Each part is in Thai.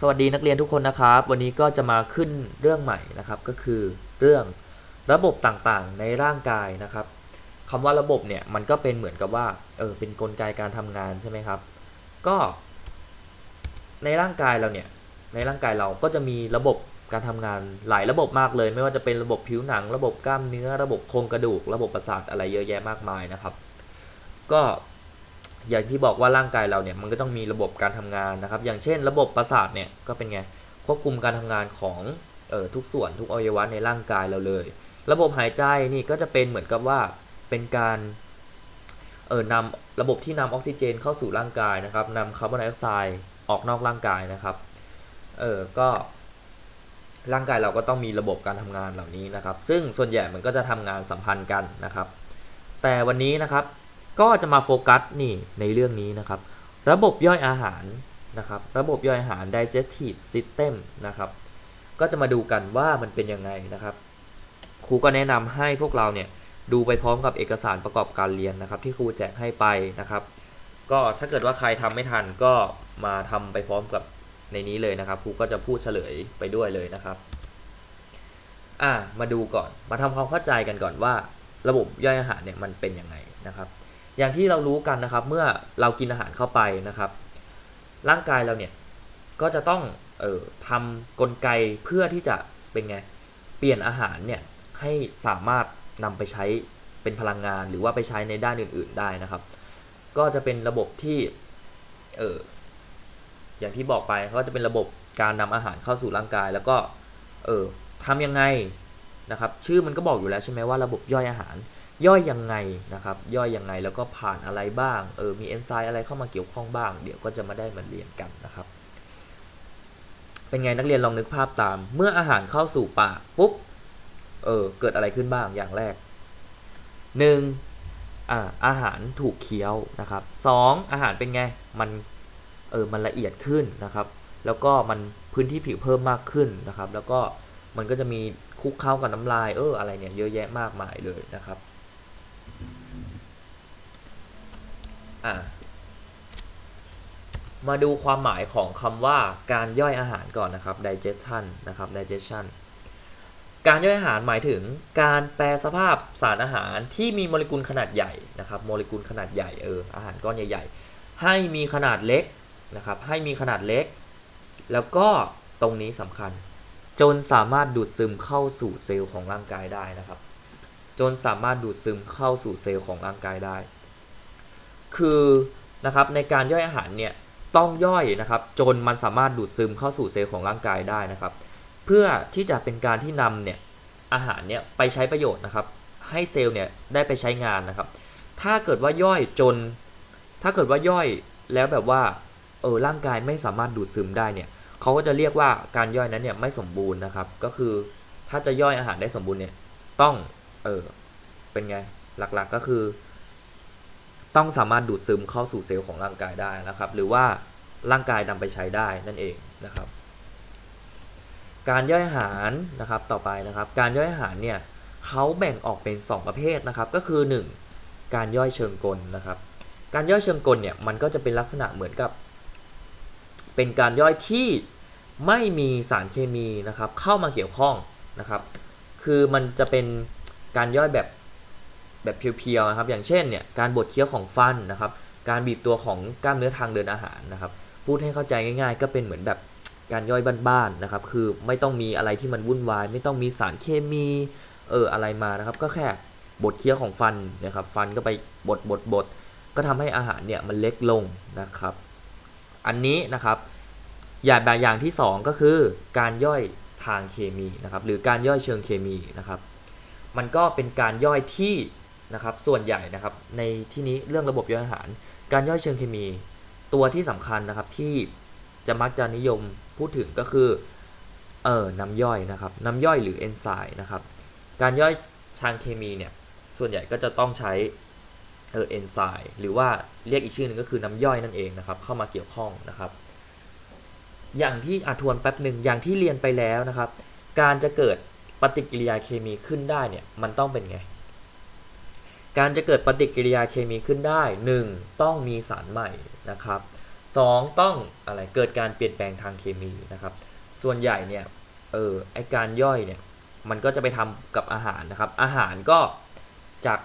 สวัสดีนักเรียนทุกคนนะครับ วันนี้ก็จะมาขึ้นเรื่องใหม่นะครับ ก็คือเรื่องระบบต่างๆในร่างกายนะครับคำว่าระบบเนี่ยมันก็เป็นเหมือนกับว่าเออเป็นนกลไกการทำงานใช่ไหมครับ ก็ ในร่างกายเราเนี่ยในร่างกายเราก็จะมีระบบการทำงานหลายระบบมากเลย ไม่ว่าจะเป็นระบบผิวหนัง ระบบกล้ามเนื้อ ระบบโครงกระดูก ระบบประสาทอะไรเยอะแยะมากมายนะครับ ก็ อย่างที่บอกว่าร่างกายเราเนี่ยมันก็ต้องมีระบบการทำงานนะครับ อย่างเช่น ระบบประสาทเนี่ยก็เป็นไงควบคุมการทำงานของออทุกส่วนทุกอวัยวะในร่างกายเราเลย ระบบหายใจนี่ก็จะเป็นเหมือนกับว่าเป็นการเออนำระบบที่นำออกซิเจนเข้าสู่ร่างกายนะครับนำคาร์บอนไดออกไซด์ออกนอกร่างกายนะครับเออก็ร่างกายเราก็ต้องมีระบบการทำงานเหล่านี้นะครับ ซึ่งส่วนใหญ่มันก็จะทำงานสัมพันธ์กันนะครับ แต่วันนี้นะครับ ก็จะมาโฟกัสนี่ในเรื่องนี้นะครับ ระบบย่อยอาหารนะครับ ระบบย่อยอาหาร digestive system นะครับ ก็จะมาดูกันว่ามันเป็นยังไงนะครับ ครูก็แนะนำให้พวกเราเนี่ยดูไปพร้อมกับเอกสารประกอบการเรียนนะครับ ที่ครูแจกให้ไปนะครับ ก็ถ้าเกิดว่าใครทำไม่ทันก็มาทำไปพร้อมกับในนี้เลยนะครับครูก็จะพูดเฉลยไปด้วยเลยนะครับอ่ามาดูก่อนมาทำความเข้าใจกันก่อนว่า ระบบย่อยอาหารเนี่ยมันเป็นยังไงนะครับ อย่างที่เรารู้กันนะครับ เมื่อเรากินอาหารเข้าไปนะครับ ร่างกายเราเนี่ยก็จะต้องเอ่อทำกลไกเพื่อที่จะเป็นไงเปลี่ยนอาหารเนี่ยให้สามารถนำไปใช้เป็นพลังงานหรือว่าไปใช้ในด้านอื่น ๆ ได้นะครับ ก็จะเป็นระบบที่เอออย่างที่บอกไปเขาจะเป็นระบบการนำอาหารเข้าสู่ร่างกาย แล้วก็เออทำยังไงนะครับ ชื่อมันก็บอกอยู่แล้วใช่ไหมว่าระบบย่อยอาหาร ย่อยยังไงนะครับ ย่อยยังไงแล้วก็ผ่านอะไรบ้างเออมีเอนไซม์อะไรเข้ามาเกี่ยวข้องบ้าง เดี๋ยวก็จะมาได้มาเรียนกันนะครับ เป็นไงนักเรียนลองนึกภาพตาม เมื่ออาหารเข้าสู่ปากปุ๊บเออเกิดอะไรขึ้นบ้างอย่างแรกหนึ่งอ่าอาหารถูกเคี้ยวนะครับสองอาหารเป็นไงมันเออมันละเอียดขึ้นนะครับ แล้วก็มันพื้นที่ผิวเพิ่มมากขึ้นนะครับ แล้วก็มันก็จะมีคุกเข้ากับน้ำลายเอออะไรเนี่ยเยอะแยะมากมายเลยนะครับ อะมาดูความหมายของคำว่าการย่อยอาหารก่อนนะครับ digestion นะครับ digestion การย่อยอาหารหมายถึงการแปลสภาพสารอาหารที่มีโมเลกุลขนาดใหญ่นะครับ โมเลกุลขนาดใหญ่เอออาหารก้อนใหญ่ ๆ ให้มีขนาดเล็กนะครับ ให้มีขนาดเล็ก แล้วก็ตรงนี้สำคัญ จนสามารถดูดซึมเข้าสู่เซลล์ของร่างกายได้นะครับ จนสามารถดูดซึมเข้าสู่เซลล์ของร่างกายได้ คือนะครับในการย่อยอาหารเนี่ยต้องย่อยนะครับจนมันสามารถดูดซึมเข้าสู่เซลล์ของร่างกายได้นะครับ เพื่อที่จะเป็นการที่นำเนี่ยอาหารเนี่ยไปใช้ประโยชน์นะครับให้เซลล์เนี่ยได้ไปใช้งานนะครับ ถ้าเกิดว่าย่อยจน ถ้าเกิดว่าย่อยแล้วแบบว่าเออร่างกายไม่สามารถดูดซึมได้เนี่ยเขาก็จะเรียกว่าการย่อยนั้นเนี่ยไม่สมบูรณ์นะครับ ก็คือถ้าจะย่อยอาหารได้สมบูรณ์เนี่ยต้องเออเป็นไงหลักๆก็คือ ต้องสามารถดูดซึมเข้าสู่เซลล์ของร่างกายได้นะครับ หรือว่าร่างกายนำไปใช้ได้นั่นเองนะครับ การย่อยอาหารนะครับต่อไปนะครับ การย่อยอาหารเนี่ยเขาแบ่งออกเป็น 2 ประเภทนะครับ ก็คือ 1 การย่อยเชิงกลนะครับ การย่อยเชิงกลเนี่ยมันก็จะเป็นลักษณะเหมือนกับ เป็นการย่อยที่ไม่มีสารเคมีนะครับ เข้ามาเกี่ยวข้องนะครับ คือมันจะเป็นการย่อยแบบ แบบเพียวๆนะครับ อย่างเช่นเนี่ยการบดเคี้ยวของฟันนะครับ การบีบตัวของกล้ามเนื้อทางเดินอาหารนะครับ พูดให้เข้าใจง่าย ๆ ก็เป็นเหมือนแบบการย่อยบ้านๆนะครับ คือไม่ต้องมีอะไรที่มันวุ่นวาย ไม่ต้องมีสารเคมีเอออะไรมานะครับ ก็แค่บดเคี้ยวของฟันนะครับ ฟันก็ไปบดบดบดก็ทำให้อาหารเนี่ยมันเล็กลงนะครับ อันนี้นะครับอย่างแบบอย่างที่ 2 ก็คือการย่อยทางเคมีนะครับ หรือการย่อยเชิงเคมีนะครับ มันก็เป็นการย่อยที่ นะครับส่วนใหญ่นะครับในที่นี้เรื่องระบบย่อยอาหาร การย่อยเชิงเคมี ตัวที่สำคัญนะครับที่จะมักจะนิยมพูดถึงก็คือเอ่อน้ำย่อยนะครับน้ำย่อยหรือเอนไซม์นะครับการย่อยทางเคมีเนี่ยส่วนใหญ่ก็จะต้องใช้เออเอนไซม์หรือว่าเรียกอีกชื่อหนึ่งก็คือน้ำย่อยนั่นเองนะครับเข้ามาเกี่ยวข้องนะครับ อย่างที่อาทวนแป๊บหนึ่งอย่างที่เรียนไปแล้วนะครับ การจะเกิดปฏิกิริยาเคมีขึ้นได้เนี่ยมันต้องเป็นไง การจะเกิดปฏิกิริยาเคมีขึ้นได้ 1. ต้องมีสารใหม่นะครับสองต้องอะไรเกิดการเปลี่ยนแปลงทางเคมีนะครับ ส่วนใหญ่เนี่ยเออไอการย่อยเนี่ยมันก็จะไปทำกับอาหารนะครับ อาหารก็จาก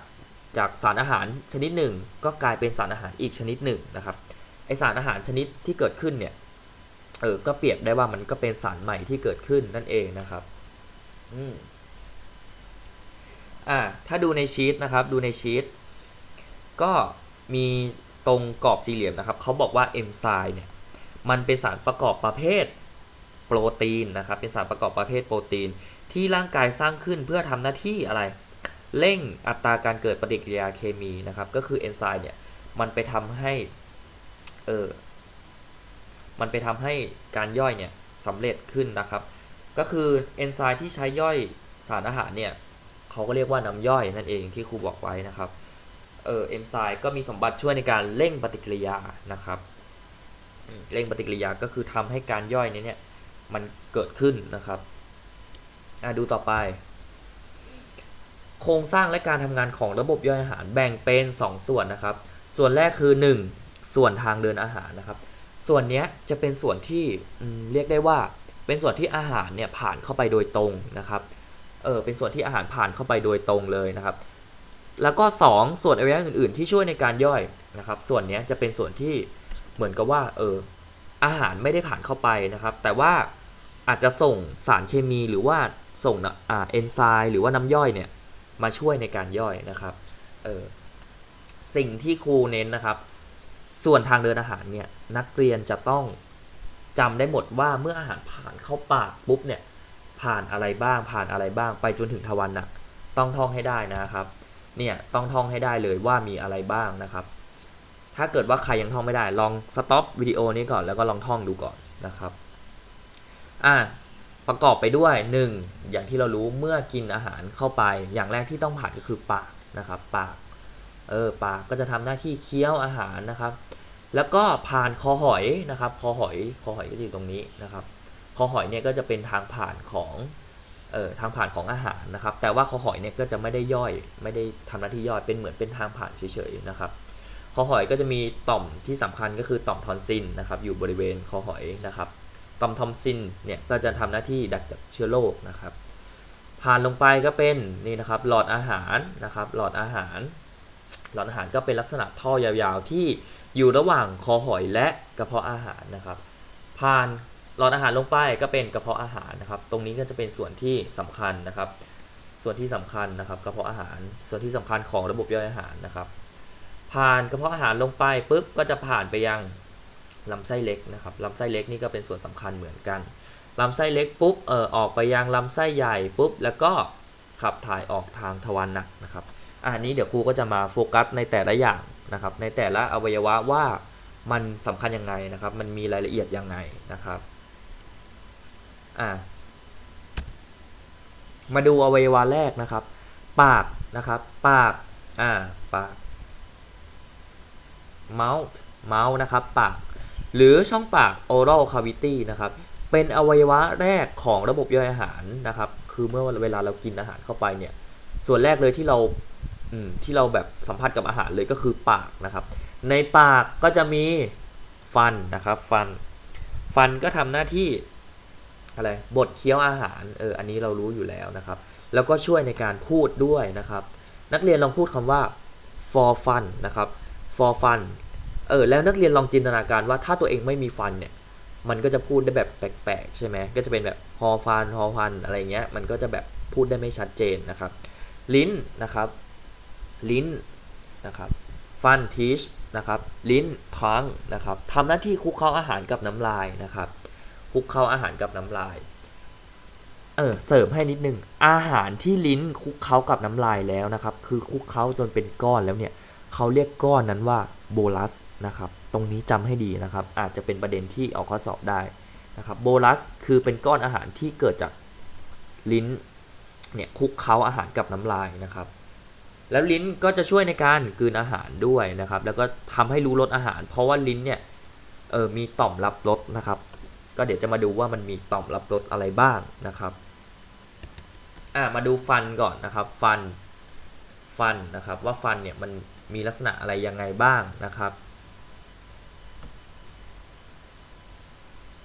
จากสารอาหารชนิดหนึ่ง ก็กลายเป็นสารอาหารอีกชนิดหนึ่งนะครับไอสารอาหารชนิดที่เกิดขึ้นเนี่ยเออก็เปรียบได้ว่ามันก็เป็นสารใหม่ที่เกิดขึ้นนั่นเองนะครับ อืม อ่าถ้าดูในชีตนะครับดูในชีตก็มีตรงกรอบสี่เหลี่ยมนะครับเขาบอกว่าเอนไซม์เนี่ยมันเป็นสารประกอบประเภทโปรตีนนะครับเป็นสารประกอบประเภทโปรตีน ที่ร่างกายสร้างขึ้นเพื่อทำหน้าที่อะไร เร่งอัตราการเกิดปฏิกิริยาเคมีนะครับก็คือเอนไซม์เนี่ยมันไปทำให้เออมันไปทำให้การย่อยเนี่ยสำเร็จขึ้นนะครับ ก็คือเอนไซม์ที่ใช้ย่อยสารอาหารเนี่ย เขาก็เรียกว่าน้ำย่อยนั่นเองที่ครูบอกไว้นะครับเออเอนไซม์ก็มีสมบัติช่วยในการเร่งปฏิกิริยานะครับเร่งปฏิกิริยาก็คือทำให้การย่อยเนี้เนี่ยมันเกิดขึ้นนะครับอะดูต่อไป โครงสร้างและการทำงานของระบบย่อยอาหารแบ่งเป็น 2 ส่วนนะครับ ส่วนแรกคือ 1 ส่วนทางเดินอาหารนะครับ ส่วนนี้จะเป็นส่วนที่เรียกได้ว่าเป็นส่วนที่อาหารเนี่ยผ่านเข้าไปโดยตรงนะครับ เออเป็นส่วนที่อาหารผ่านเข้าไปโดยตรงเลยนะครับ แล้วก็ 2 ส่วนอวัยวะอื่น ๆ ที่ช่วยในการย่อยนะครับ ส่วนนี้จะเป็นส่วนที่เหมือนกับว่าเอออาหารไม่ได้ผ่านเข้าไปนะครับ แต่ว่าอาจจะส่งสารเคมีหรือว่าส่งอ่าเอนไซม์หรือว่าน้ำย่อยเนี่ยมาช่วยในการย่อยนะครับเออสิ่งที่ครูเน้นนะครับ ส่วนทางเดินอาหารเนี่ยนักเรียนจะต้องจำได้หมดว่าเมื่ออาหารผ่านเข้าปากปุ๊บเนี่ย ผ่านอะไรบ้างผ่านอะไรบ้าง ไปจนถึงทวารหนักต้องท่องให้ได้นะครับ เนี่ยต้องท่องให้ได้เลยว่ามีอะไรบ้างนะครับ ถ้าเกิดว่าใครยังท่องไม่ได้ลองสต็อปวิดีโอนี้ก่อนแล้วก็ลองท่องดูก่อนนะครับอะประกอบไปด้วย 1 อย่างที่เรารู้เมื่อกินอาหารเข้าไป อย่างแรกที่ต้องผ่านก็คือปากนะครับ ปากเออปากก็จะทำหน้าที่เคี้ยวอาหารนะครับ แล้วก็ผ่านคอหอยนะครับ คอหอยคอหอยก็อยู่ตรงนี้นะครับ คอหอยเนี่ยก็จะเป็นทางผ่านของเอ่อทางผ่านของอาหารนะครับ แต่ว่าคอหอยเนี่ยก็จะไม่ได้ย่อย ไม่ได้ทำหน้าที่ย่อยเป็นเหมือนเป็นทางผ่านเฉยๆนะครับคอหอยก็จะมีต่อมที่สำคัญก็คือต่อมทอนซิลนะครับ อยู่บริเวณคอหอยนะครับ ต่อมทอมซินเนี่ยก็จะทำหน้าที่ดักจับเชื้อโรคนะครับ ผ่านลงไปก็เป็นนี่นะครับหลอดอาหารนะครับ หลอดอาหาร หลอดอาหารก็เป็นลักษณะท่อยาวๆที่อยู่ระหว่างคอหอยและกระเพาะอาหารนะครับ ผ่าน หลอดอาหารลงไปก็เป็นกระเพาะอาหารนะครับ ตรงนี้ก็จะเป็นส่วนที่สำคัญนะครับ ส่วนที่สำคัญนะครับกระเพาะอาหาร ส่วนที่สำคัญของระบบย่อยอาหารนะครับ ผ่านกระเพาะอาหารลงไปปุ๊บก็จะผ่านไปยังลำไส้เล็กนะครับลำไส้เล็กนี่ก็เป็นส่วนสำคัญเหมือนกันลำไส้เล็กปุ๊บเออออกไปยังลำไส้ใหญ่ปุ๊บแล้วก็ขับถ่ายออกทางทวารหนักนะครับอะอันนี้เดี๋ยวครูก็จะมาโฟกัสในแต่ละอย่างนะครับ ในแต่ละอวัยวะว่ามันสำคัญยังไงนะครับ มันมีรายละเอียดยังไงนะครับ อ่ามาดูอวัยวะแรกนะครับ ปากนะครับ ปาก อ่า ปาก mouth mouth นะครับ ปาก หรือช่องปาก oral cavity นะครับ เป็นอวัยวะแรกของระบบย่อยอาหารนะครับ คือเมื่อเวลาเรากินอาหารเข้าไปเนี่ย ส่วนแรกเลยที่เราที่เราแบบสัมผัสกับอาหารเลยก็คือปากนะครับ ในปากก็จะมีฟันนะครับ ฟัน ฟันก็ทำหน้าที่ อะไรบดเคี้ยวอาหารเอออันนี้เรารู้อยู่แล้วนะครับ แล้วก็ช่วยในการพูดด้วยนะครับ นักเรียนลองพูดคำว่า for fun นะครับ for fun เออแล้วนักเรียนลองจินตนาการว่าถ้าตัวเองไม่มีฟันเนี่ยมันก็จะพูดได้แบบแปลกๆใช่ไหมก็จะเป็นแบบฮอฟันฮอฟันอะไรเงี้ยมันก็จะแบบพูดได้ไม่ชัดเจนนะครับ ลิ้นนะครับ ลิ้นนะครับฟันทีชนะครับลิ้นท้องนะครับทำหน้าที่คุกเคล้าอาหารกับน้ำลายนะครับ คลุกเคล้าอาหารกับน้ำลาย เออเสริมให้นิดนึง อาหารที่ลิ้นคลุกเคล้ากับน้ำลายแล้วนะครับ คือคลุกเคล้าจนเป็นก้อนแล้วเนี่ยเขาเรียกก้อนนั้นว่าโบลัสนะครับ ตรงนี้จำให้ดีนะครับ อาจจะเป็นประเด็นที่ออกข้อสอบได้นะครับโบลัสคือเป็นก้อนอาหารที่เกิดจากลิ้นเนี่ยคุกเค้าอาหารกับน้ำลายนะครับ แล้วลิ้นก็จะช่วยในการกลืนอาหารด้วยนะครับ แล้วก็ทำให้รู้รสอาหาร เพราะว่าลิ้นเนี่ยเออมีต่อมรับรสนะครับ ก็เดี๋ยวจะมาดูว่ามันมีต่อมรับรสอะไรบ้างนะครับอ่ามาดูฟันก่อนนะครับ ฟันฟันนะครับว่าฟันเนี่ยมันมีลักษณะอะไรยังไงบ้างนะครับ